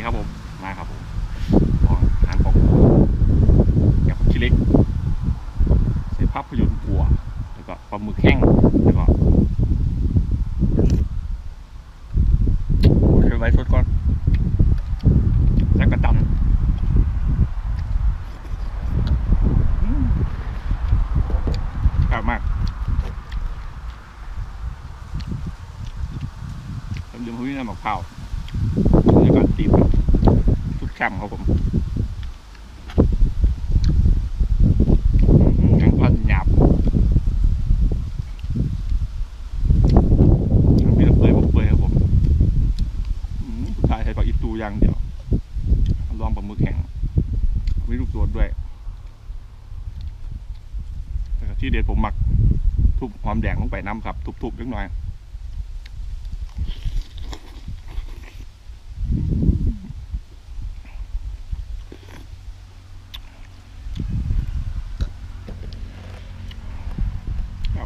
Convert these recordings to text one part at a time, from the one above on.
นี่ครับผม มาครับผมของหางของกับชิลิกเส่ภาพยนตร์ปัว แล้วก็ปลาหมึกแห้งแล้วก็เดี๋ยวไว้สดก่อนแล้วก็ตำล้ามากผมดื่มหุ้ยน้ำมะพร้าว ทุกแคมป์ครับผมอืมยังก็หยาบยังม่เปื่อยบ่เปื่อยครับผมอืมสุดท้ายใช้ปลาอีตูอย่างเดียวลองปลาหมึกแข็งมีลูกโดดด้วยที่เด็ดผมหมักทุบหอมแดงลงไปน้ำครับ ทุบๆเล็กน้อย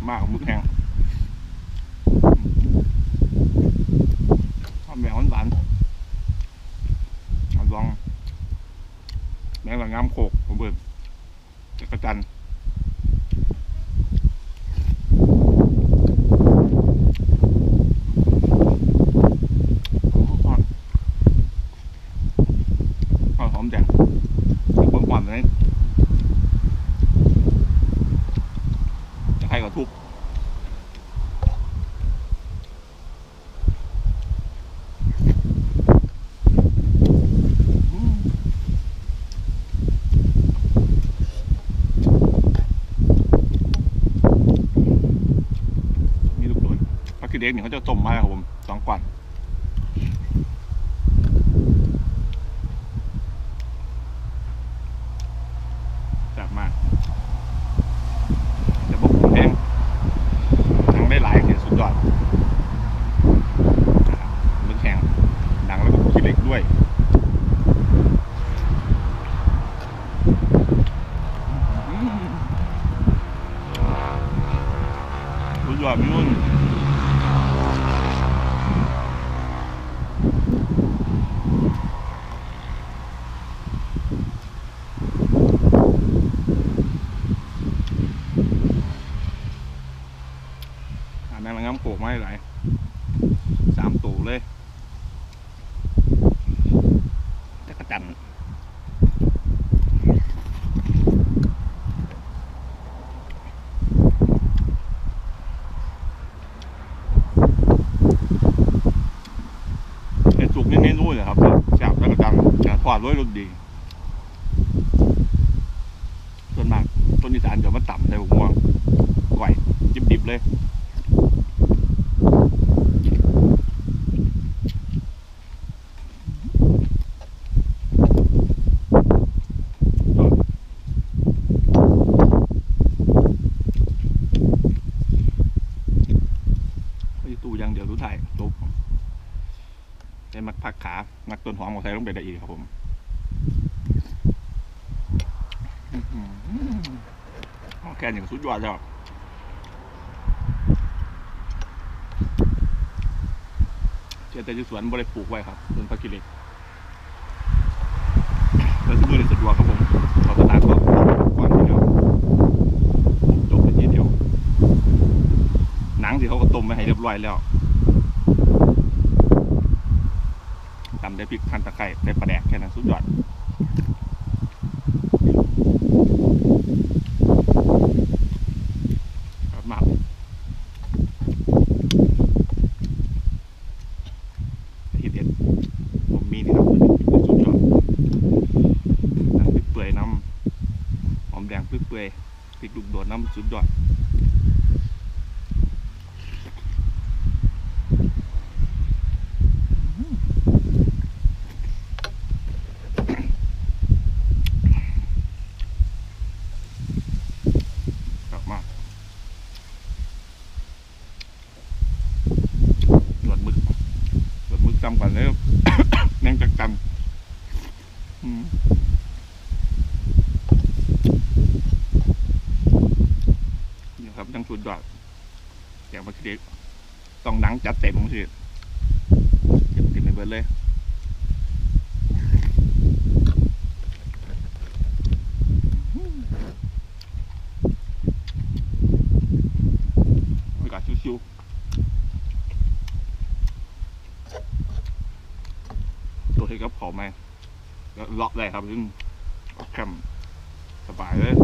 มากมึกแห้งหอมแดงหวานๆเอาลองแมงละงามโขกผมเบิดจักรจันทร์ หอมหอมหอมแดงเบิ่งหวานเลยจะให้กับทุบอืมมีลูกโดด ปลาคิเด็กเนี่ยเขาจะต้มมาครับผมสองกวัน จับมากจะบอกผมแห้งหนังได้หลายเสียสุดยอดนะครับมึกแข็งหนังแล้วก็ขี้เหล็กด้วยอืมสุดยอดพี่นุ่นหาแมงละงำโขกมาให้หลายสามตัวเลยจักรจันทร์เห็ดสุกนี่เมนูเลยครับแซ่บจักรจันทร์จะท อดด้วยรสดีส่วนมากต้นอีสานจะมาต่ำใส่หัวม่วงก่อยดิบๆเลยตู้ยังเดี๋ยวรู้ไทยจบได้มักพักขา มักต้นหอมของไทยลงไปได้อีกครับผมอื้อหือ แค่อย่งสุดยอดแล้วเจอแต่ที่สวนบริปลูกไว้ครับต้นพักกิเล็กแล้วที่มือสะดวกครับผมเราตลาดก็ก่อนทีเดียวจบไปทีเดียว หนังที่เขาก็ต้มไว้ให้เรียบร้อยแล้วตำได้พริกพันตะไคร้ได้ปลาแดกแค่นั้นสุดยอดชอบมากทีเด็ดผมมีนี่ครับเป็นสุดยอดหนังเปื่อยๆน้ำหอมแดงเปื่อยๆพริกลูกโดดน้ำ สุดยอดกลับมาหลดมึกหลดมึกจำก่อนเลย แน่งจักจันอืมนี่ครับยังสุดยอดแกงมะเขือเทศ ต้องหนังจัดเต็มสิเต็มเต็มในเบิดเลยบรรยากาศชิวๆตัวเทกับเขาไหมแล้วเลาะได้ครับซึ่งแคมสบายเลย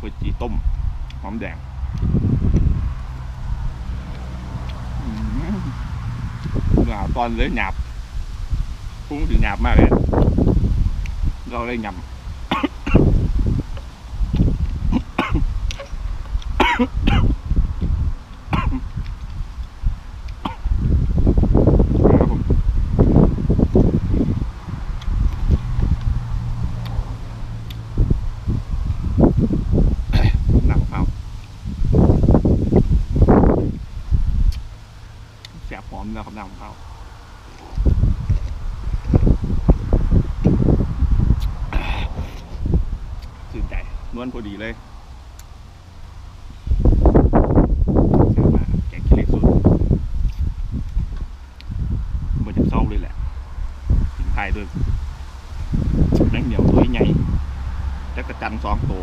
ตรงไทยน้ำก๋วยจีต้มหอมแดงอืมหนาตอนเลยหยาบพุ่งถึงหยาบมากเลยเราเลยยำครับผมหนักเปล่า แสบหอมแล้วครับหนักเปล่าชื่นใจนวลพอดีเลยแกกิเลสสุดมาจะเศร้าเลยแหละทิ้งทายด้วยแมงเหนียวตัวใหญ่จักรจันทร์สองตัว